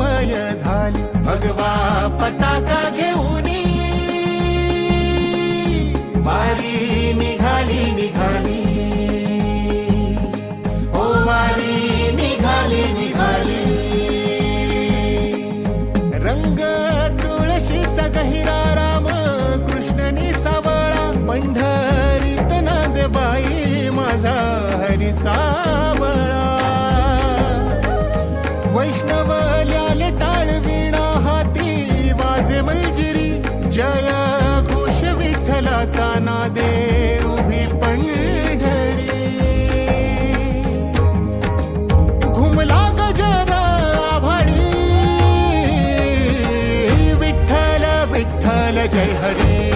धरणी झाली. भगवा पताका घेऊन. वारी निघाली निघाली. हो, ओ वारी निघाली निघाली. रंग तुळशी गहिरा राम कृष्णनी सावळा पंढरीत बाई माझा हरिसा जय हरी